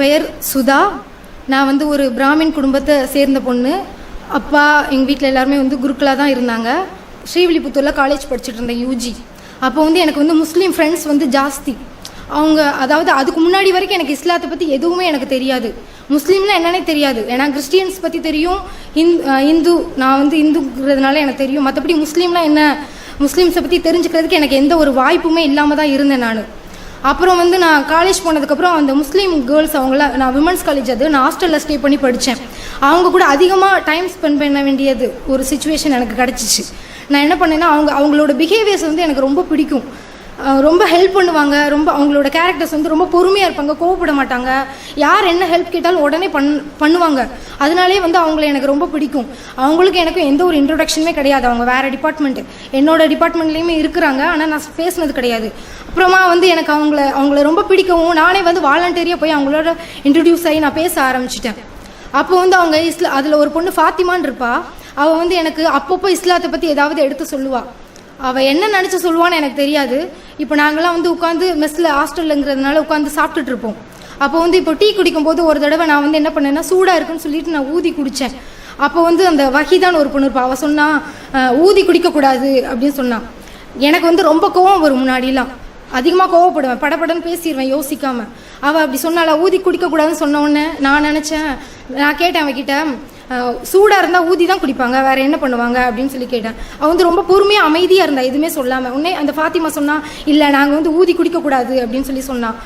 பெயர் சுதா. நான் வந்து ஒரு பிராமின் குடும்பத்தை சேர்ந்த பொண்ணு. அப்பா எங்கள் வீட்டில் எல்லாருமே வந்து குருக்களாக தான் இருந்தாங்க. ஸ்ரீவில்லிபுத்தூரில் காலேஜ் படிச்சுட்டு இருந்தேன் யூஜி அப்போ வந்து எனக்கு வந்து முஸ்லீம் ஃப்ரெண்ட்ஸ் வந்து ஜாஸ்தி. அவங்க அதாவது அதுக்கு முன்னாடி வரைக்கும் எனக்கு இஸ்லாத்தை பற்றி எதுவுமே எனக்கு தெரியாது. முஸ்லீம்லாம் என்னன்னே தெரியாது. ஏன்னா கிறிஸ்டியன்ஸ் பற்றி தெரியும். இந்து நான் வந்து இந்துங்கிறதுனால எனக்கு தெரியும். மற்றபடி முஸ்லீம்லாம் என்ன? முஸ்லீம்ஸை பற்றி தெரிஞ்சுக்கிறதுக்கு எனக்கு எந்த ஒரு வாய்ப்புமே இல்லாமல் தான் இருந்தேன் நான். அப்புறம் வந்து நான் காலேஜ் போனதுக்கப்புறம் அந்த முஸ்லீம் கேர்ள்ஸ் அவங்கள நான் விமன்ஸ் காலேஜ் அது நான் ஹாஸ்டலில் ஸ்டே பண்ணி படித்தேன் அவங்க கூட அதிகமாக டைம் ஸ்பெண்ட் பண்ண வேண்டியது ஒரு சுச்சுவேஷன் எனக்கு கிடச்சிச்சு. நான் என்ன பண்ணேன்னா அவங்க அவங்களோட பிஹேவியர்ஸ் வந்து எனக்கு ரொம்ப பிடிக்கும். ரொம்ப ஹெல்ப் பண்ணுவாங்க. ரொம்ப அவங்களோட கேரக்டர்ஸ் வந்து ரொம்ப பொறுமையாக இருப்பாங்க. கோவப்பட மாட்டாங்க. யார் என்ன ஹெல்ப் கேட்டாலும் உடனே பண் பண்ணுவாங்க. அதனாலே வந்து அவங்கள எனக்கு ரொம்ப பிடிக்கும். அவங்களுக்கு எனக்கும் எந்த ஒரு இன்ட்ரொடக்ஷனுமே கிடையாது. அவங்க வேறு டிபார்ட்மெண்ட் என்னோட டிபார்ட்மெண்ட்லேயுமே இருக்கிறாங்க. ஆனால் நான் பேசினது கிடையாது. அப்புறமா வந்து எனக்கு அவங்கள அவங்கள ரொம்ப பிடிக்கவும் நானே வந்து வாலண்டியரியாக போய் அவங்களோட இன்ட்ரடியூஸ் ஆகி நான் பேச ஆரம்பிச்சிட்டேன். அப்போ வந்து அவங்க இஸ்லா அதில் ஒரு பொண்ணு ஃபாத்திமான் இருப்பா. அவள் வந்து எனக்கு அப்பப்போ இஸ்லாத்தை பற்றி ஏதாவது எடுத்து சொல்லுவாள் அவள் என்ன நினச்சி சொல்லுவான்னு எனக்கு தெரியாது. இப்போ நாங்களாம் வந்து உட்காந்து மெஸ்ஸில் ஹாஸ்டல்லுங்கிறதுனால உட்காந்து சாப்பிட்டுட்டு இருப்போம். அப்போ வந்து இப்போ டீ குடிக்கும்போது ஒரு தடவை நான் வந்து என்ன பண்ணேன்னா சூடாக இருக்குன்னு சொல்லிட்டு நான் ஊதி குடித்தேன் அப்போ வந்து அந்த வகிதான் ஒரு பொண்ணு இருப்பா. அவள் சொன்னா ஊதி குடிக்கக்கூடாது அப்படின்னு சொன்னான் எனக்கு வந்து ரொம்ப கோவம் வரும் முன்னாடிலாம். அதிகமாக கோவப்படுவேன். படப்படன்னு பேசிடுவேன் யோசிக்காமல் அவள் அப்படி சொன்னால ஊதி குடிக்கக்கூடாதுன்னு சொன்ன உடனே நான் நினச்சேன். நான் கேட்டேன் அவகிட்ட சூடாக இருந்தால் ஊதி தான் குடிப்பாங்க. வேறு என்ன பண்ணுவாங்க அப்படின்னு சொல்லி கேட்டேன். அவள் வந்து ரொம்ப பொறுமையாக அமைதியாக இருந்தா எதுவுமே சொல்லாமல் உடனே அந்த ஃபாத்திமா சொன்னால் இல்லை நாங்கள் வந்து ஊதி குடிக்கக்கூடாது அப்படின்னு சொல்லி சொன்னான்.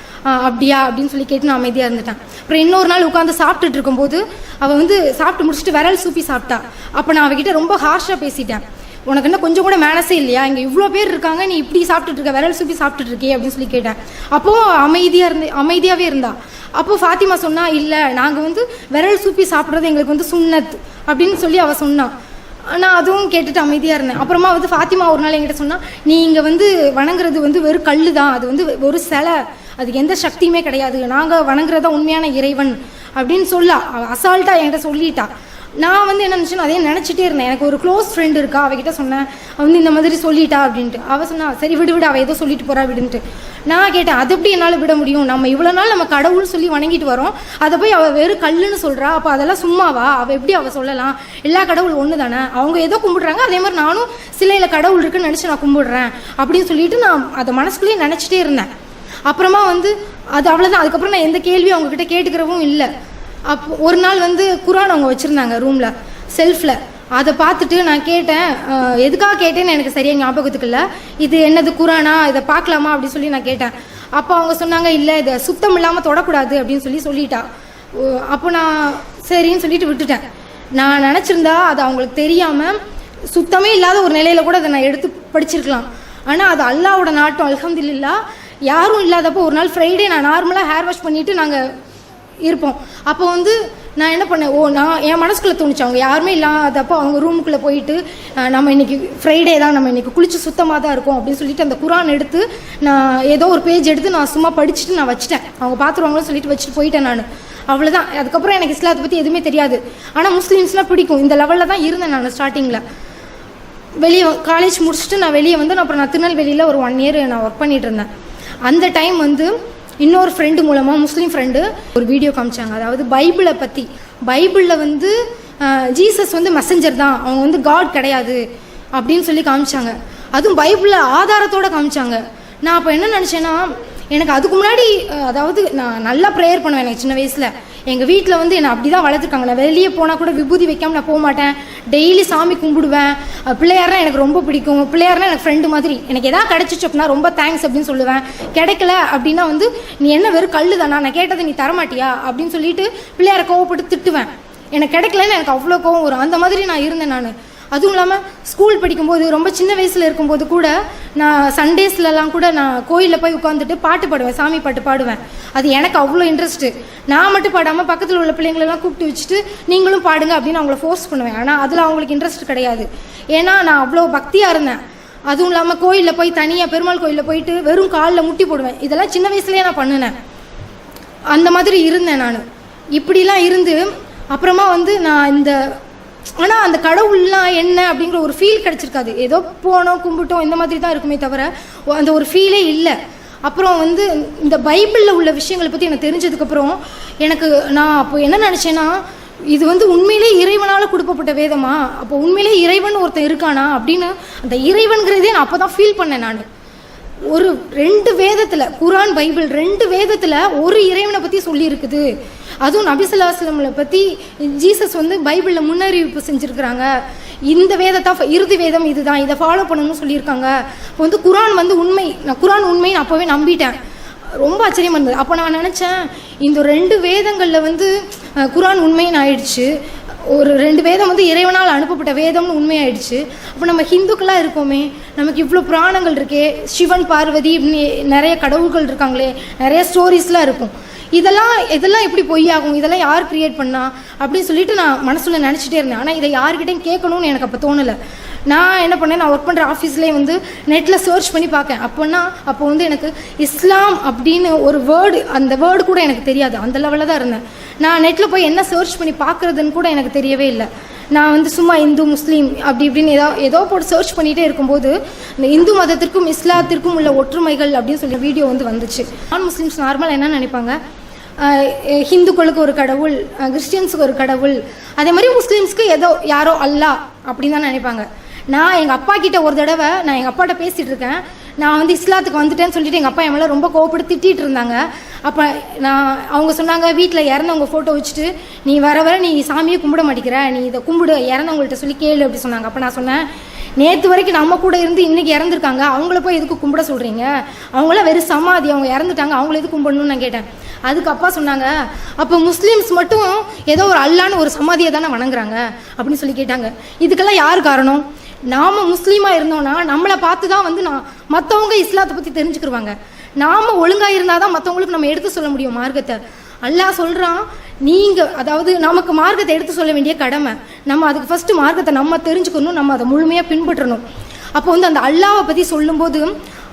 அப்படியா? அப்படின்னு சொல்லி கேட்டு நான் அமைதியாக இருந்துட்டேன். அப்புறம் இன்னொரு நாள் உட்காந்து சாப்பிட்டுட்டு இருக்கும்போது அவள் வந்து சாப்பிட்டு முடிச்சுட்டு விரல் சூப்பி சாப்பிட்டா. அப்போ நான் அவகிட்ட ரொம்ப ஹார்ஷாக பேசிட்டேன். உனக்கு என்ன கொஞ்சம் கூட மேனஸே இல்லையா? இங்கே இவ்வளோ பேர் இருக்காங்க. நீ இப்படி சாப்பிட்டுட்டு இருக்க. விரல் சூப்பி சாப்பிட்டுட்டு இருக்கே அப்படின்னு சொல்லி கேட்டேன். அப்போது அமைதியாக இருந்து அமைதியாகவே இருந்தா அப்போ ஃபாத்திமா சொன்னா இல்லை நாங்கள் வந்து விரல் சூப்பி சாப்பிட்றது எங்களுக்கு வந்து சுன்னத் அப்படின்னு சொல்லி அவள் சொன்னான் நான் அதுவும் கேட்டுட்டு அமைதியாக இருந்தேன். அப்புறமா வந்து ஃபாத்திமா ஒரு நாள் என்கிட்ட சொன்னா நீ இங்கே வந்து வணங்குறது வந்து வெறும் கல்லு தான். அது வந்து ஒரு சிலை. அதுக்கு எந்த சக்தியுமே கிடையாது. நாங்கள் வணங்குறதா உண்மையான இறைவன் அப்படின்னு சொல்லா. அவள் அசால்ட்டாக என்கிட்ட சொல்லிட்டா. நான் வந்து என்ன நினச்சேன் அதே நினச்சிட்டே இருந்தேன். எனக்கு ஒரு க்ளோஸ் ஃப்ரெண்ட் இருக்கா? அவகிட்ட சொன்னேன். அவ வந்து இந்த மாதிரி சொல்லிட்டா அப்படின்ட்டு. அவள் சொன்னா சரி விடு விடு அவள் ஏதோ சொல்லிட்டு போறா விடுன்ட்டு நான் கேட்டேன் அது எப்படி என்னால் விட முடியும்? நம்ம இவ்வளோ நாள் நம்ம கடவுள் சொல்லி வணங்கிட்டு வரோம். அதை போய் அவள் வெறும் கல்லுன்னு சொல்கிறா அப்போ அதெல்லாம் சும்மாவா? அவள் எப்படி அவள் சொல்லலாம்? எல்லா கடவுள் ஒன்று தானே? அவங்க ஏதோ கும்பிடுறாங்க. அதே மாதிரி நானும் சிலையில் கடவுள் இருக்குன்னு நினச்சி நான் கும்பிடுறேன். அப்படின்னு சொல்லிட்டு நான் அதை மனசுக்குள்ளேயே நினச்சிட்டே இருந்தேன். அப்புறமா வந்து அது அவ்வளோதான் அதுக்கப்புறம் நான் எந்த கேள்வியும் அவங்கக்கிட்ட கேட்டுக்கிறவும் இல்லை. அப்போ ஒரு நாள் வந்து குரான் அவங்க வச்சுருந்தாங்க ரூமில் செல்ஃபில். அதை பார்த்துட்டு நான் கேட்டேன் எதுக்காக கேட்டேன்னு எனக்கு சரியாக ஞாபகத்துக்கு இல்லை. இது என்னது குரானா இதை பார்க்கலாமா? அப்படின்னு சொல்லி நான் கேட்டேன். அப்போ அவங்க சொன்னாங்க இல்லை இதை சுத்தம் இல்லாமல் தொடக்கூடாது அப்படின்னு சொல்லி சொல்லிட்டா. ஓ, அப்போ நான் சரின்னு சொல்லிட்டு விட்டுட்டேன். நான் நினச்சிருந்தா அது அவங்களுக்கு தெரியாமல் சுத்தமே இல்லாத ஒரு நிலையில் கூட அதை நான் எடுத்து படிச்சிருக்கலாம். ஆனால் அது அல்லாவோட நாட்டம் அல்ஹம்துலில்லா. யாரும் இல்லாதப்போ ஒரு நாள் ஃப்ரைடே நான் நார்மலாக ஹேர் வாஷ் பண்ணிவிட்டு நாங்கள் இருப்போம். அப்போ வந்து நான் என்ன பண்ணேன்? ஓ நான் என் மனசுக்குள்ளே தோணுச்சு. அவங்க யாருமே இல்லாதப்போ அவங்க ரூமுக்குள்ளே போயிட்டு நம்ம இன்னைக்கு ஃப்ரைடே தான் நம்ம இன்னைக்கு குளிச்சு சுத்தமாக தான் இருக்கும் அப்படின்னு சொல்லிட்டு அந்த குரான் எடுத்து நான் ஏதோ ஒரு பேஜ் எடுத்து நான் சும்மா படிச்சுட்டு நான் வச்சுட்டேன். அவங்க பார்த்துருவாங்களோ சொல்லிட்டு வச்சுட்டு போயிட்டேன் நான். அவ்வளோதான் அதுக்கப்புறம் எனக்கு இஸ்லாத்தை பற்றி எதுவுமே தெரியாது. ஆனால் முஸ்லீம்ஸ்லாம் பிடிக்கும். இந்த லெவலில் தான் இருந்தேன் நான் ஸ்டார்டிங்கில் வெளியே காலேஜ் முடிச்சுட்டு நான் வெளியே வந்து நான் அப்புறம் நான் திருநெல்வேலியில் ஒரு ஒன் இயர் நான் ஒர்க் பண்ணிகிட்டு இருந்தேன். அந்த டைம் வந்து இன்னொரு ஃப்ரெண்டு மூலமாக முஸ்லீம் ஃப்ரெண்டு ஒரு வீடியோ காமிச்சாங்க. அதாவது பைபிளை பற்றி பைபிளில் வந்து ஜீசஸ் வந்து மெசஞ்சர் தான். அவங்க வந்து காட் கிடையாது அப்படின்னு சொல்லி காமிச்சாங்க. அதுவும் பைபிளில் ஆதாரத்தோட காமிச்சாங்க. நான் அப்போ என்ன நினச்சேன்னா எனக்கு அதுக்கு முன்னாடி அதாவது நான் நல்லா ப்ரேயர் பண்ணுவேன் எனக்கு சின்ன வயசில். எங்கள் வீட்டில் வந்து என்னை அப்படி தான் வளர்த்துருக்காங்க. நான் வெளியே போனால் கூட விபூதி வைக்காம நான் போக மாட்டேன் டெய்லி சாமி கும்பிடுவேன். பிள்ளையார்னா எனக்கு ரொம்ப பிடிக்கும். பிள்ளையார்னா எனக்கு ஃப்ரெண்டு மாதிரி. எனக்கு எதாவது கிடச்சிச்சு அப்படின்னா ரொம்ப தேங்க்ஸ் அப்படின்னு சொல்லுவேன். கிடைக்கல அப்படின்னா வந்து நீ என்ன வெறும் கல் தானா நான் கேட்டதை நீ தரமாட்டியா? அப்படின்னு சொல்லிட்டு பிள்ளையாரை கோவப்பட்டு திட்டுவேன். எனக்கு கிடைக்கலன்னு எனக்கு அவ்வளோ கோவம் வரும். அந்த மாதிரி நான் இருந்தேன் நான். அதுவும் இல்லாமல் ஸ்கூல் படிக்கும்போது ரொம்ப சின்ன வயசில் இருக்கும்போது கூட நான் சண்டேஸ்லலாம் கூட நான் கோயிலில் போய் உட்காந்துட்டு பாட்டு பாடுவேன் சாமி பாட்டு பாடுவேன். அது எனக்கு அவ்வளோ இன்ட்ரெஸ்ட்டு நான் மட்டும் பாடாமல் பக்கத்தில் உள்ள பிள்ளைங்களெல்லாம் கூப்பிட்டு வச்சுட்டு நீங்களும் பாடுங்க அப்படின்னு அவங்கள ஃபோர்ஸ் பண்ணுவேன். ஆனால் அதில் அவங்களுக்கு இன்ட்ரெஸ்ட் கிடையாது. ஏன்னா நான் அவ்வளோ பக்தியாக இருந்தேன். அதுவும் இல்லாமல் கோயிலில் போய் தனியாக பெருமாள் கோயிலில் போயிட்டு வெறும் காலில் முட்டி போடுவேன். இதெல்லாம் சின்ன வயசுலேயே நான் பண்ணினேன். அந்த மாதிரி இருந்தேன் நான். இப்படிலாம் இருந்து அப்புறமா வந்து நான் இந்த ஆனால் அந்த கடவுள்லாம் என்ன அப்படிங்கிற ஒரு ஃபீல் கிடச்சிருக்காது. ஏதோ போனோம் கும்பிட்டோம் இந்த மாதிரி தான் இருக்குமே தவிர அந்த ஒரு ஃபீலே இல்லை. அப்புறம் வந்து இந்த பைபிளில் உள்ள விஷயங்களை பற்றி எனக்கு தெரிஞ்சதுக்கப்புறம் எனக்கு நான் அப்போ என்ன நினச்சேன்னா இது வந்து உண்மையிலே இறைவனால் கொடுக்கப்பட்ட வேதமா? அப்போ உண்மையிலே இறைவன் ஒருத்தன் இருக்கானா அப்படின்னு அந்த இறைவன்கிறதே நான் அப்போ தான் ஃபீல் பண்ணேன் நான். ஒரு ரெண்டு வேதத்தில் குரான் பைபிள் ரெண்டு வேதத்தில் ஒரு இறைவனை பற்றி சொல்லியிருக்குது. அதுவும் நபிசுல்லாஸ்லம்ல பற்றி ஜீசஸ் வந்து பைபிளில் முன்னறிவிப்பு செஞ்சுருக்கிறாங்க. இந்த வேதத்தை ஃப- இறுதி வேதம் இதுதான் இதை ஃபாலோ பண்ணணும்னு சொல்லியிருக்காங்க. இப்போ வந்து குரான் வந்து உண்மை நான் குரான் உண்மை அப்போவே நம்பிட்டேன். ரொம்ப ஆச்சரியமாக இருந்தது. அப்போ நான் நினச்சேன் இந்த ரெண்டு வேதங்களில் வந்து குரான் உண்மைன்னு ஆயிடுச்சு. ஒரு ரெண்டு வேதம் வந்து இறைவனால் அனுப்பப்பட்ட வேதம்னு உண்மையாயிடுச்சு. அப்போ நம்ம ஹிந்துக்களாக இருக்கோமே நமக்கு இவ்வளோ புராணங்கள் இருக்கே சிவன் பார்வதி இப்படின்னு நிறைய கடவுள்கள் இருக்காங்களே நிறைய ஸ்டோரிஸ்லாம் இருக்கும். இதெல்லாம் இதெல்லாம் எப்படி பொய்யாகும்? இதெல்லாம் யார் கிரியேட் பண்ணா? அப்படின்னு சொல்லிட்டு நான் மனசுல நினச்சிட்டே இருந்தேன். ஆனால் இதை யார்கிட்டையும் கேட்கணும்னு எனக்கு அப்போ தோணலை. நான் என்ன பண்ணேன்? நான் ஒர்க் பண்ணுற ஆஃபீஸ்லேயே வந்து நெட்டில் சர்ச் பண்ணி பார்க்கேன் அப்போன்னா அப்போ வந்து எனக்கு இஸ்லாம் அப்படின்னு ஒரு வேர்டு அந்த வேர்டு கூட எனக்கு தெரியாது. அந்த லெவலில் தான் இருந்தேன். நான் நெட்டில் போய் என்ன சர்ச் பண்ணி பார்க்குறதுன்னு கூட எனக்கு தெரியவே இல்லை. நான் வந்து சும்மா இந்து முஸ்லீம் அப்படி இப்படின்னு ஏதோ ஏதோ போட்டு சர்ச் பண்ணிகிட்டே இருக்கும்போது இந்த இந்து மதத்திற்கும் இஸ்லாத்திற்கும் உள்ள ஒற்றுமைகள் அப்படின்னு சொல்லி வீடியோ வந்து வந்துச்சு. நான் முஸ்லீம்ஸ் நார்மலாக என்ன நினைப்பாங்க? ஹிந்துக்களுக்கு ஒரு கடவுள் கிறிஸ்டியன்ஸுக்கு ஒரு கடவுள் அதே மாதிரி முஸ்லீம்ஸ்க்கு ஏதோ யாரோ அல்லாஹ் அப்படின்னு தான் நினைப்பாங்க. நான் எங்கள் அப்பா கிட்ட ஒரு தடவை நான் எங்கள் அப்பாட்ட பேசிகிட்டு இருக்கேன். நான் வந்து இஸ்லாத்துக்கு வந்துட்டேன்னு சொல்லிட்டு எங்கள் அப்பா என் மேலே ரொம்ப கோவப்பட்டு திட்டிகிட்டு இருந்தாங்க. அப்போ நான் அவங்க சொன்னாங்க வீட்டில் இறந்தவங்க ஃபோட்டோ வச்சுட்டு நீ வர வர நீ சாமியை கும்பிட மாட்டேங்கிற. நீ இதை கும்பிடு இறந்தவங்கள்ட்ட சொல்லி கேளு அப்படி சொன்னாங்க. அப்போ நான் சொன்னேன் நேற்று வரைக்கும் நம்ம கூட இருந்து இன்னைக்கு இறந்துருக்காங்க. அவங்கள போய் எதுக்கு கும்பிட சொல்கிறீங்க அவங்களாம் வெறும் சமாதி. அவங்க இறந்துட்டாங்க. அவங்கள எதுக்கு கும்பிடணும்னு நான் கேட்டேன். அதுக்கு அப்பா சொன்னாங்க அப்போ முஸ்லீம்ஸ் மட்டும் ஏதோ ஒரு அல்லான்னு ஒரு சமாதியை தானே வணங்குறாங்க? அப்படின்னு சொல்லி கேட்டாங்க. இதுக்கெல்லாம் யார் காரணம்? நாம முஸ்லீமா இருந்தோம்னா நம்மளை பார்த்து தான் வந்து நான் மற்றவங்க இஸ்லாத்தை பற்றி தெரிஞ்சுக்கிருவாங்க. நாம ஒழுங்கா இருந்தால் தான் மற்றவங்களுக்கு நம்ம எடுத்து சொல்ல முடியும் மார்க்கத்தை. அல்லாஹ் சொல்கிறான் நீங்கள் அதாவது நமக்கு மார்க்கத்தை எடுத்து சொல்ல வேண்டிய கடமை. நம்ம அதுக்கு ஃபஸ்ட்டு மார்க்கத்தை நம்ம தெரிஞ்சுக்கணும் நம்ம அதை முழுமையாக பின்பற்றணும். அப்போ வந்து அந்த அல்லாவை பற்றி சொல்லும்போது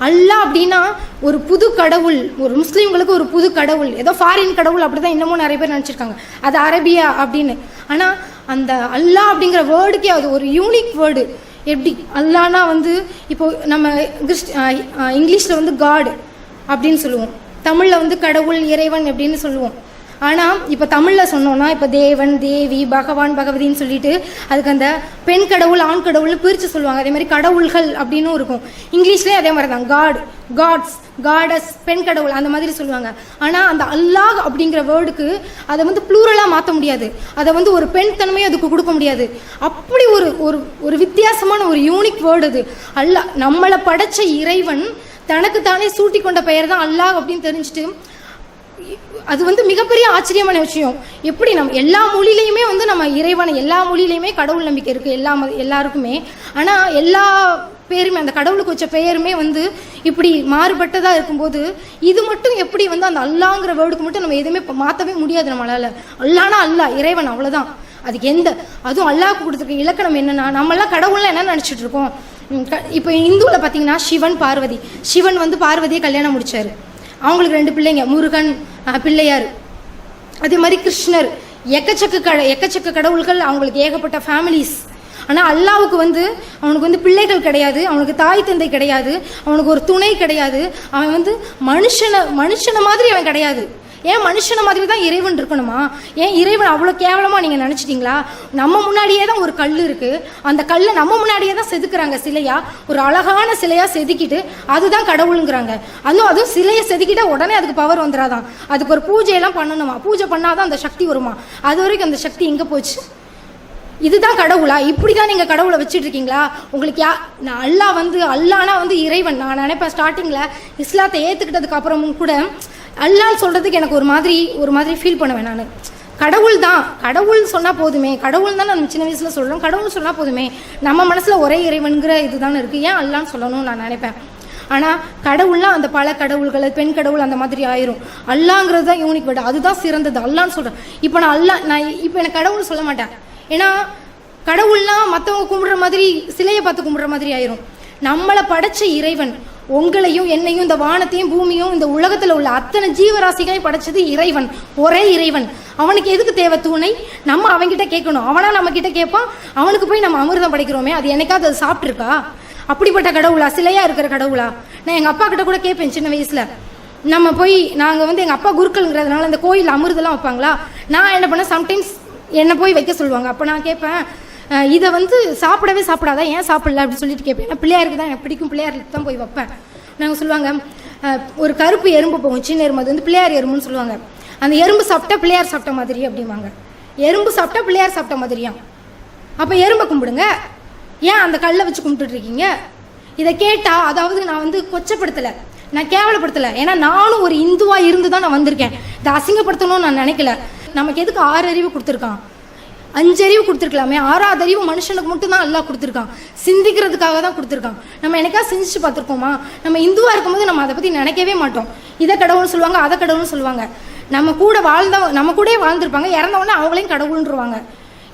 அல்லாஹ் அப்படின்னா ஒரு புது கடவுள் ஒரு முஸ்லீம்களுக்கு ஒரு புது கடவுள் ஏதோ ஃபாரின் கடவுள் அப்படி தான் இன்னமும் நிறைய பேர் நினச்சிருக்காங்க. அது அரபியா அப்படின்னு. ஆனால் அந்த அல்லாஹ் அப்படிங்கிற வேர்டுக்கே அது ஒரு யூனிக் வேர்டு எப்படி அல்லானா வந்து இப்போ நம்ம கிறிஸ்ட் இங்கிலீஷில் வந்து காடு அப்படின்னு சொல்லுவோம். தமிழில் வந்து கடவுள் இறைவன் அப்படின்னு சொல்லுவோம். ஆனால் இப்போ தமிழில் சொன்னோம்னா இப்போ தேவன் தேவி பகவான் பகவதின்னு சொல்லிட்டு அதுக்கு அந்த பெண் கடவுள் ஆண் கடவுள் பிரித்து சொல்லுவாங்க. அதே மாதிரி கடவுள்கள் அப்படின்னும் இருக்கும். இங்கிலீஷ்லேயே அதே மாதிரி தான் காட் காட்ஸ் காடஸ் பெண் கடவுள் அந்த மாதிரி சொல்லுவாங்க. ஆனால் அந்த அல்லாஹ் அப்படிங்கிற வேர்டுக்கு அதை வந்து ப்ளூரலாக மாற்ற முடியாது. அதை வந்து ஒரு பெண் தன்மையை அதுக்கு கொடுக்க முடியாது. அப்படி ஒரு ஒரு ஒரு வித்தியாசமான ஒரு யூனிக் வேர்டு அது. அல்லாஹ் நம்மளை படைச்ச இறைவன் தனக்கு தானே சூட்டி கொண்ட பெயர் தான் அல்லாஹ் அப்படின்னு தெரிஞ்சுட்டு அது வந்து மிகப்பெரிய ஆச்சரியமான விஷயம். எப்படி நம்ம எல்லா மொழியிலையுமே வந்து நம்ம இறைவனை எல்லா மொழியிலையுமே கடவுள் நம்பிக்கை இருக்குது எல்லா எல்லாருக்குமே. ஆனால் எல்லா பேருமே அந்த கடவுளுக்கு வச்ச பெயருமே வந்து இப்படி மாறுபட்டதாக இருக்கும்போது இது மட்டும் எப்படி வந்து அந்த அல்லாங்கிற வேர்டுக்கு மட்டும் நம்ம எதுவுமே மாற்றவே முடியாது நம்மளால். அல்லானா அல்லா இறைவன் அவ்வளோதான் அதுக்கு எந்த அதுவும் அல்லாவுக்கு கொடுத்துருக்க இலக்கணம் என்னென்னா நம்மளாம் கடவுள்லாம் என்ன நினச்சிட்டு இருக்கோம்? இப்போ இந்துவில் பார்த்தீங்கன்னா சிவன் பார்வதி. சிவன் வந்து பார்வதியை கல்யாணம் முடித்தார் அவங்களுக்கு ரெண்டு பிள்ளைங்க முருகன் பிள்ளையார். அதே மாதிரி கிருஷ்ணர். எக்கச்சக்க கட எக்கச்சக்க கடவுள்கள் அவங்களுக்கு ஏகப்பட்ட ஃபேமிலிஸ் ஆனால் அல்லாவுக்கு வந்து அவனுக்கு வந்து பிள்ளைகள் கிடையாது அவனுக்கு தாய் தந்தை கிடையாது அவனுக்கு ஒரு துணை கிடையாது அவன் வந்து மனுஷனை மனுஷனை மாதிரி அவன் கிடையாது. ஏன் மனுஷனை மாதிரி தான் இறைவன் இருக்கணுமா? ஏன் இறைவன் அவ்வளோ கேவலமாக நீங்கள் நினச்சிட்டிங்களா? நம்ம முன்னாடியே தான் ஒரு கல் இருக்குது அந்த கல்லை நம்ம முன்னாடியே தான் செதுக்குறாங்க சிலையா? ஒரு அழகான சிலையாக செதுக்கிட்டு அதுதான் கடவுளுங்கிறாங்க. அதுவும் அதுவும் சிலையை செதுக்கிட்டா உடனே அதுக்கு பவர் வந்துடாதான் அதுக்கு ஒரு பூஜையெல்லாம் பண்ணணுமா? பூஜை பண்ணாதான் அந்த சக்தி வருமா? அது வரைக்கும் அந்த சக்தி எங்கே போச்சு? இதுதான் கடவுளா? இப்படி தான் நீங்கள் கடவுளை வச்சுட்டு இருக்கீங்களா உங்களுக்கு யா நான் அல்லாஹ் வந்து அல்லானா வந்து இறைவன். நான் நினைப்பேன் ஸ்டார்டிங்கில் இஸ்லாத்தை ஏற்றுக்கிட்டதுக்கு அப்புறமும் கூட அல்லான்னு சொல்கிறதுக்கு எனக்கு ஒரு மாதிரி ஒரு மாதிரி ஃபீல் பண்ணுவேன் நான். கடவுள் தான். கடவுள் சொன்னால் போதுமே. கடவுள் தான் நம்ம சின்ன வயசில் சொல்கிறோம் கடவுள் சொன்னால் போதுமே. நம்ம மனசில் ஒரே இறைவன்கிற இதுதானே இருக்குது ஏன் அல்லான்னு சொல்லணும்னு நான் நினைப்பேன். ஆனால் கடவுள்லாம் அந்த பல கடவுள்கள் பெண் கடவுள் அந்த மாதிரி ஆயிரும். அல்லாங்கிறது தான் யூனிக் வேர்டு அதுதான் சிறந்தது. அல்லான்னு சொல்கிறேன் இப்போ நான் அல்லா நான் இப்போ எனக்கு கடவுள் சொல்ல மாட்டேன். ஏன்னா கடவுள்லாம் மற்றவங்க கும்பிடுற மாதிரி சிலையை பார்த்து கும்பிடுற மாதிரி ஆயிரும். நம்மளை படைச்ச இறைவன் உங்களையும் என்னையும் இந்த வானத்தையும் பூமியும் இந்த உலகத்தில் உள்ள அத்தனை ஜீவராசிகளையும் படைச்சது இறைவன். ஒரே இறைவன். அவனுக்கு எதுக்கு தேவை துணை? நம்ம அவன்கிட்ட கேட்கணும். அவனா நம்ம கிட்ட கேட்பான். அவனுக்கு போய் நம்ம அமிர்தம் படைக்கிறோமே. அது என்னைக்காவது அது சாப்பிட்ருக்கா அப்படிப்பட்ட கடவுளா? சிலையா இருக்கிற கடவுளா? நான் எங்கள் அப்பா கிட்ட கூட கேட்பேன் சின்ன வயசில். நம்ம போய் நாங்கள் வந்து எங்கள் அப்பா குருக்கள்ங்கிறதுனால அந்த கோயில் அமிர்தெல்லாம் வைப்பாங்களா? நான் என்ன பண்ணேன்? சம்டைம்ஸ் என்னை போய் வைக்க சொல்லுவாங்க. அப்போ நான் கேட்பேன் இதை வந்து சாப்பிடவே சாப்பிடாதா ஏன் சாப்பிடல அப்படின்னு சொல்லிட்டு கேட்பேன் ஏன்னா பிள்ளையாருக்கு தான் எனக்கு பிடிக்கும் பிள்ளையாருக்கு தான் போய் வைப்பேன். நாங்கள் சொல்லுவாங்க ஒரு கருப்பு எறும்பு போகும் சின்ன எறும்பு அது வந்து பிள்ளையார் எறும்புன்னு சொல்லுவாங்க. அந்த எறும்பு சாப்பிட்டா பிள்ளையார் சாப்பிட்ட மாதிரி அப்படிம்பாங்க. எறும்பு சாப்பிட்டா பிள்ளையார் சாப்பிட்ட மாதிரியாம் அப்போ எறும்பை கும்பிடுங்க. ஏன் அந்த கல்லை வச்சு கும்பிட்டுட்ருக்கீங்க இதை கேட்டால் அதாவது நான் வந்து கொச்சப்படுத்தலை நான் கேவலப்படுத்தலை. ஏன்னா நானும் ஒரு இந்துவாக இருந்து தான் நான் வந்திருக்கேன். இதை அசிங்கப்படுத்தணும்னு நான் நினைக்கல. நமக்கு எதுக்கு ஆறு அறிவு கொடுத்துருக்கான்? அஞ்சறிவு கொடுத்துருக்கலாமே. ஆறாவது அறிவு மனுஷனுக்கு மட்டும் தான் எல்லாம் கொடுத்துருக்கான். சிந்திக்கிறதுக்காக தான் கொடுத்துருக்கான். நம்ம எனக்கா சிந்திச்சு பார்த்துருக்கோமா நம்ம இந்துவாக இருக்கும்போது நம்ம அதை பற்றி நினைக்கவே மாட்டோம். இதை கடவுள்னு சொல்லுவாங்க அதை கடவுள்னு சொல்லுவாங்க. நம்ம கூட வாழ்ந்த நம்ம கூட வாழ்ந்துருப்பாங்க. இறந்தவொடனே அவங்களையும் கடவுள்ன்றவாங்க.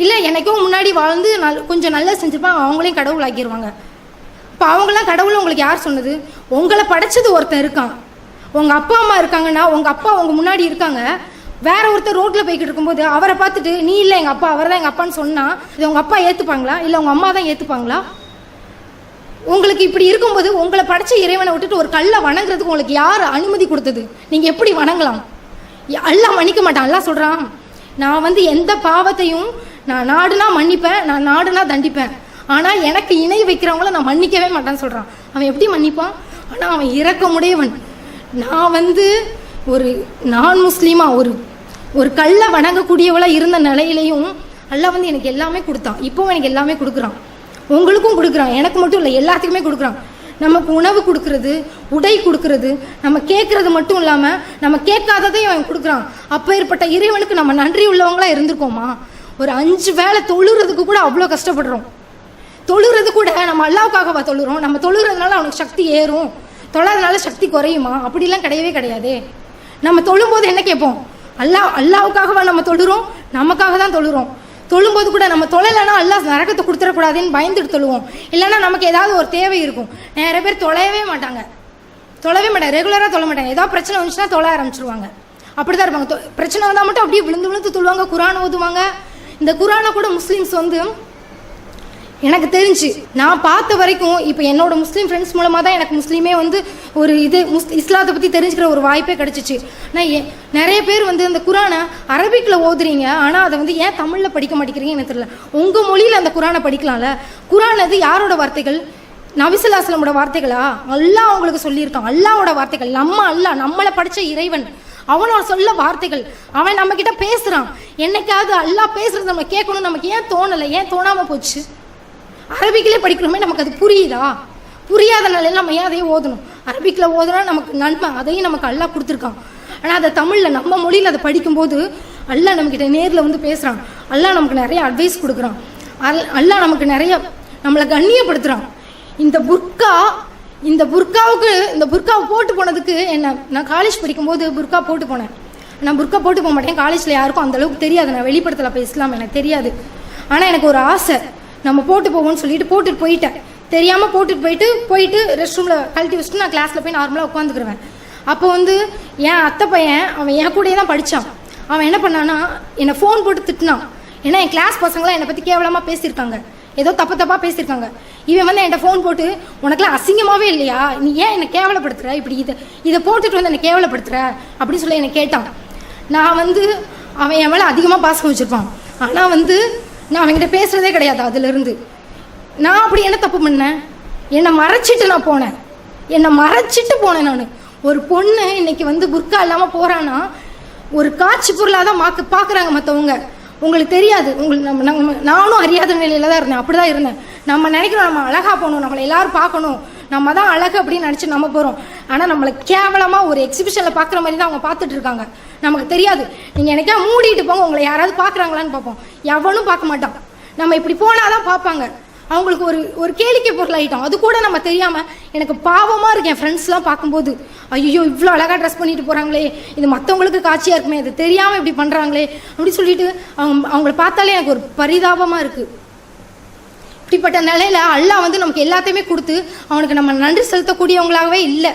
இல்லை எனக்கும் முன்னாடி வாழ்ந்து நல் கொஞ்சம் நல்லா செஞ்சுருப்பாங்க அவங்களையும் கடவுள் ஆக்கிடுவாங்க இப்போ அவங்களாம் கடவுள் உங்களுக்கு யார் சொன்னது? உங்களை படைச்சது ஒருத்தன் இருக்கான். உங்கள் அப்பா அம்மா இருக்காங்கன்னா உங்கள் அப்பா அவங்க முன்னாடி இருக்காங்க. வேற ஒருத்தர் ரோட்டில் போய்கிட்டு இருக்கும்போது அவரை பார்த்துட்டு நீ இல்லை எங்கள் அப்பா அவர் தான் எங்கள் அப்பான்னு சொன்னால் இது உங்கள் அப்பா ஏற்றுப்பாங்களா இல்லை உங்கள் அம்மா தான் ஏற்றுப்பாங்களா உங்களுக்கு இப்படி இருக்கும்போது உங்களை படைச்ச இறைவனை விட்டுட்டு ஒரு கல்லை வணங்குறதுக்கு உங்களுக்கு யார் அனுமதி கொடுத்தது? நீங்கள் எப்படி வணங்கலாம்? எல்லாம் மன்னிக்க மாட்டான். எல்லாம் சொல்கிறான் நான் வந்து எந்த பாவத்தையும் நான் நாடுனா மன்னிப்பேன் நான் நாடுனா தண்டிப்பேன். ஆனால் எனக்கு இணை வைக்கிறவங்கள நான் மன்னிக்கவே மாட்டேன்னு சொல்கிறான் அவன் எப்படி மன்னிப்பான்? ஆனால் அவன் இரக்கமுடையவன். நான் வந்து ஒரு நான் முஸ்லீமாக ஒரு ஒரு கல்லை வணங்கக்கூடியவளாக இருந்த நிலையிலையும் அல்லாஹ் வந்து எனக்கு எல்லாமே கொடுத்தான். இப்போவும் எனக்கு எல்லாமே கொடுக்குறான். உங்களுக்கும் கொடுக்குறான். எனக்கு மட்டும் இல்லை எல்லாத்துக்குமே கொடுக்குறான். நமக்கு உணவு கொடுக்கறது உடை கொடுக்கறது நம்ம கேட்குறது மட்டும் இல்லாமல் நம்ம கேட்காததையும் அவன் கொடுக்குறான். அப்போ ஏற்பட்ட இறைவனுக்கு நம்ம நன்றி உள்ளவங்களாக இருந்திருக்கோமா? ஒரு அஞ்சு வேளை தொழுறதுக்கு கூட அவ்வளோ கஷ்டப்படுறோம். தொழுறது கூட நம்ம அல்லாவுக்காகவா தொழுறோம்? நம்ம தொழுறதுனால அவனுக்கு சக்தி ஏறும். தொழறதுனால சக்தி குறையுமா? அப்படிலாம் கிடையவே கிடையாது. நம்ம தொழும்போது என்ன கேட்போம்? அல்லாஹ் அல்லாவுக்காகவா நம்ம தொழுறோம்? நமக்காக தான் தொழுறோம். தொழும்போது கூட நம்ம தொழலைன்னா அல்லாஹ் நரகத்தை கொடுத்துடக்கூடாதுன்னு பயந்துட்டு தொழுவோம். இல்லைன்னா நமக்கு ஏதாவது ஒரு தேவை இருக்கும். நிறைய பேர் தொலையவே மாட்டாங்க. தொழவே மாட்டாங்க. ரெகுலராக தொழ மாட்டாங்க. ஏதாவது பிரச்சனை வந்துச்சுன்னா தொலை ஆரம்பிச்சிருவாங்க. அப்படிதான் இருப்பாங்க. தொ- பிரச்சனை வந்தால் மட்டும் அப்படியே விழுந்து விழுந்து தொழுவாங்க. குரான் ஓதுவாங்க. இந்த குரானை கூட முஸ்லீம்ஸ் வந்து எனக்கு தெரிஞ்சு. நான் பார்த்த வரைக்கும் இப்போ என்னோட முஸ்லீம் ஃப்ரெண்ட்ஸ் மூலமாக தான் எனக்கு முஸ்லீமே வந்து ஒரு இது முஸ் இஸ்லாத்தை பற்றி தெரிஞ்சுக்கிற ஒரு வாய்ப்பே கிடச்சிச்சு. நான் ஏ- நிறைய பேர் வந்து அந்த குரானை அரபிக்கில் ஓதுறீங்க. ஆனால் அதை வந்து ஏன் தமிழில் படிக்க மாட்டேங்கிறீங்க எனக்கு தெரியல. உங்கள் மொழியில் அந்த குரானை படிக்கலாம்ல? குரான் அது யாரோட வார்த்தைகள்? நபிசுல்லாஸ்லமோட வார்த்தைகளா? அல்லாஹ் அவங்களுக்கு சொல்லியிருக்கான். அல்லாவோட வார்த்தைகள். நம்ம அல்லாஹ் நம்மளை படிச்ச இறைவன். அவனோட சொல்ல வார்த்தைகள். அவன் நம்மக்கிட்ட பேசுகிறான் என்னைக்காவது அல்லாஹ் பேசுகிறத நம்ம கேட்கணும் நமக்கு ஏன் தோணலை? ஏன் தோணாமல் போச்சு? அரபிக்கிலே படிக்கிறோமே நமக்கு அது புரியுதா? புரியாத நிலையில நம்ம ஏன் அதையும் ஓதணும்? அரபிக்கில் ஓதுனா நமக்கு நன்மை அதையும் நமக்கு அல்லா கொடுத்துருக்கான். ஆனால் அதை தமிழில் நம்ம மொழியில் அதை படிக்கும்போது அல்லாஹ் நம்மக்கிட்ட நேரில் வந்து பேசுகிறான் அல்லாஹ் நமக்கு நிறைய அட்வைஸ் கொடுக்குறான். அல்- அல்லாஹ் நமக்கு நிறைய நம்மளை கண்ணியப்படுத்துகிறான் இந்த புர்கா இந்த புர்காவுக்கு இந்த புர்காவை போட்டு போனதுக்கு என்ன நான் காலேஜ் படிக்கும்போது புர்கா போட்டு போனேன். நான் புர்கா போட்டு போக மாட்டேன். காலேஜில் யாருக்கும் அந்தளவுக்கு தெரியாது. நான் வெளிப்படத்தில் அப்போ இஸ்லாம் எனக்கு தெரியாது. ஆனால் எனக்கு ஒரு ஆசை. நம்ம போட்டு போவோம்னு சொல்லிட்டு போட்டுட்டு போயிட்டேன். தெரியாமல் போட்டுட்டு போயிட்டு போயிட்டு ரெஸ்ட் ரூமில் கழட்டி வச்சுட்டு நான் கிளாஸில் போய் நார்மலாக உட்காந்துக்குருவேன். அப்போ வந்து என் அத்தை பையன் அவன் என் கூடயே தான் படித்தான் அவன் என்ன பண்ணான்னா என்னை ஃபோன் போட்டு திட்டினான். ஏன்னா என் கிளாஸ் பசங்களாம் என்னை பற்றி கேவலமாக பேசியிருக்காங்க. ஏதோ தப்பு தப்பாக பேசியிருக்காங்க. இவன் வந்து என்கிட்ட ஃபோன் போட்டு உனக்குலாம் அசிங்கமாகவே இல்லையா? நீ ஏன் என்னை கேவலப்படுத்துகிற இப்படி இதை இதை போட்டுட்டு வந்து என்னை கேவலப்படுத்துகிற அப்படின்னு சொல்லி என்னை கேட்டான். நான் வந்து அவன் என் மேலே அதிகமாக பாசம் வச்சுருப்பான். ஆனால் வந்து நான் அவங்ககிட்ட பேசுகிறதே கிடையாது அதுலேருந்து. நான் அப்படி என்ன தப்பு பண்ணேன்? என்னை மறைச்சிட்டு நான் போனேன். என்னை மறைச்சிட்டு போனேன் நான். ஒரு பொண்ணு இன்னைக்கு வந்து புர்கா இல்லாமல் போகிறான்னா ஒரு காட்சி பொருளாக தான் மாக்கு பார்க்குறாங்க மற்றவங்க உங்களுக்கு தெரியாது. உங்களுக்கு நம்ம நம்ம நானும் அறியாத நிலையில் தான் இருந்தேன். அப்படி தான் இருந்தேன். நம்ம நினைக்கிறோம் நம்ம அழகாக போகணும். நம்மளை எல்லோரும் பார்க்கணும். நம்ம தான் அழகு அப்படின்னு நினச்சி நம்ம போகிறோம் ஆனால் நம்மளை கேவலமாக ஒரு எக்ஸிபிஷனில் பார்க்குற மாதிரி தான் அவங்க பார்த்துட்டு இருக்காங்க. நமக்கு தெரியாது. நீங்கள் எனக்கே மூடிட்டு போங்க உங்களை யாராவது பார்க்குறாங்களான்னு பார்ப்போம். எவனும் பார்க்க மாட்டான். நம்ம இப்படி போனால் தான் பார்ப்பாங்க. அவங்களுக்கு ஒரு ஒரு கேளிக்கை பொருள் ஆகிட்டோம் அது கூட நம்ம தெரியாமல் எனக்கு பாவமாக இருக்கு என் ஃப்ரெண்ட்ஸ்லாம் பார்க்கும்போது. ஐயோ இவ்வளோ அழகாக ட்ரெஸ் பண்ணிட்டு போகிறாங்களே இது மற்றவங்களுக்கு காட்சியாக இருக்குமே. இது தெரியாமல் இப்படி பண்ணுறாங்களே அப்படி சொல்லிட்டு அவங்க அவங்கள பார்த்தாலே எனக்கு ஒரு பரிதாபமாக இருக்குது இப்படிப்பட்ட நிலையில் அல்லாஹ் வந்து நமக்கு எல்லாத்தையுமே கொடுத்து அவனுக்கு நம்ம நன்றி செலுத்தக்கூடியவங்களாகவே இல்லை.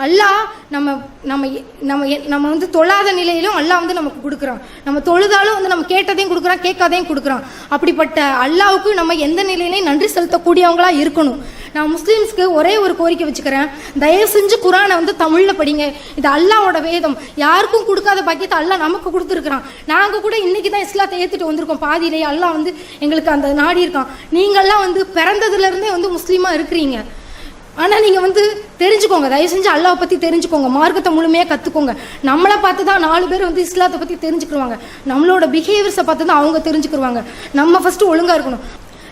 அல்லாஹ் நம்ம நம்ம எ- நம்ம எ- நம்ம வந்து தொழாத நிலையிலும் அல்லாஹ் வந்து நமக்கு கொடுக்குறான். நம்ம தொழுதாலும் வந்து நம்ம கேட்டதையும் கொடுக்குறான் கேட்காதையும் கொடுக்குறான். அப்படிப்பட்ட அல்லாஹ்வுக்கு நம்ம எந்த நிலையிலையும் நன்றி செலுத்தக்கூடியவங்களா இருக்கணும். நான் முஸ்லீம்ஸ்க்கு ஒரே ஒரு கோரிக்கை வச்சுக்கிறேன். தயவு செஞ்சு குரானை வந்து தமிழில் படிங்க. இது அல்லாவோட வேதம். யாருக்கும் கொடுக்காத பாக்கியத்தை அல்லாஹ் நமக்கு கொடுத்துருக்குறான். நாங்கள் கூட இன்றைக்கி தான் இஸ்லாத்தை ஏற்றுட்டு வந்திருக்கோம். பாதியிலேயே அல்லாஹ் வந்து எங்களுக்கு அந்த நாடி இருக்கான். நீங்கள்லாம் வந்து பிறந்ததுலேருந்தே வந்து முஸ்லீமாக இருக்கிறீங்க. ஆனால் நீங்கள் வந்து தெரிஞ்சுக்கோங்க தயவு செஞ்சு அல்லாவை பற்றி தெரிஞ்சுக்கோங்க மார்க்கத்தை முழுமையாக கற்றுக்கோங்க நம்மளை பார்த்து தான் நாலு பேர் வந்து இஸ்லாத்தை பற்றி தெரிஞ்சுக்கிடுவாங்க. நம்மளோட பிஹேவியர்ஸை பார்த்து தான் அவங்க தெரிஞ்சுக்கிடுவாங்க. நம்ம ஃபஸ்ட்டு ஒழுங்காக இருக்கணும்.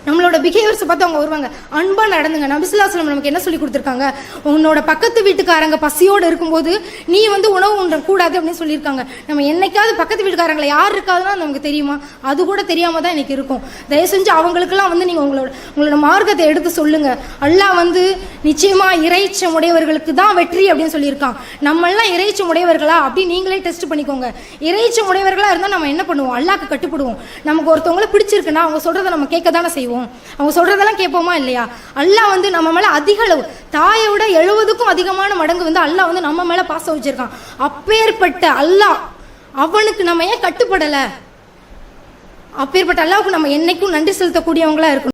நம்மளோட பிஹேவியர்ஸை பார்த்து அவங்க வருவாங்க. அன்பாக நடந்துங்க. நபிசுல்லாஸ்லம் நமக்கு என்ன சொல்லி கொடுத்துருக்காங்க? உன்னோட பக்கத்து வீட்டுக்காரங்க பசியோடு இருக்கும்போது நீ வந்து உணவு உண்ண கூடாது அப்படின்னு சொல்லியிருக்காங்க. நம்ம என்னைக்காவது பக்கத்து வீட்டுக்காரங்களை யார் இருக்காதுன்னா நமக்கு தெரியுமா? அது கூட தெரியாமல் தான் எனக்கு இருக்கும். தயவு செஞ்சு அவங்களுக்கெல்லாம் வந்து நீங்கள் உங்களோட உங்களோட மார்க்கத்தை எடுத்து சொல்லுங்கள் அல்லாஹ் வந்து நிச்சயமா இறைச்சம் உடையவர்களுக்கு தான் வெற்றி அப்படின்னு சொல்லியிருக்கான். நம்மெல்லாம் இறைச்சம் உடையவர்களா அப்படி நீங்களே டெஸ்ட் பண்ணிக்கோங்க. இறைச்சம் உடையவர்களா இருந்தால் நம்ம என்ன பண்ணுவோம்? அல்லாக்கு கட்டுப்படுவோம். நமக்கு ஒருத்தவங்கள பிடிச்சிருக்குன்னா அவங்க சொல்றதை நம்ம கேட்க தானே செய்வோம். அவங்க சொல்றதெல்லாம் கேட்போமா இல்லையா? அல்லாஹ் வந்து நம்ம மேல அதிக அளவு தாயை விட எழுபதுக்கும் அதிகமான மடங்கு வந்து அல்லாஹ் வந்து நம்ம மேல பாசம் வச்சிருக்கான். அப்பேற்பட்ட அல்லாஹ் அவனுக்கு நம்ம ஏன் கட்டுப்படலை? அப்பேற்பட்ட அல்லாவுக்கு நம்ம என்னைக்கும் நன்றி செலுத்தக்கூடியவங்களா இருக்கணும்.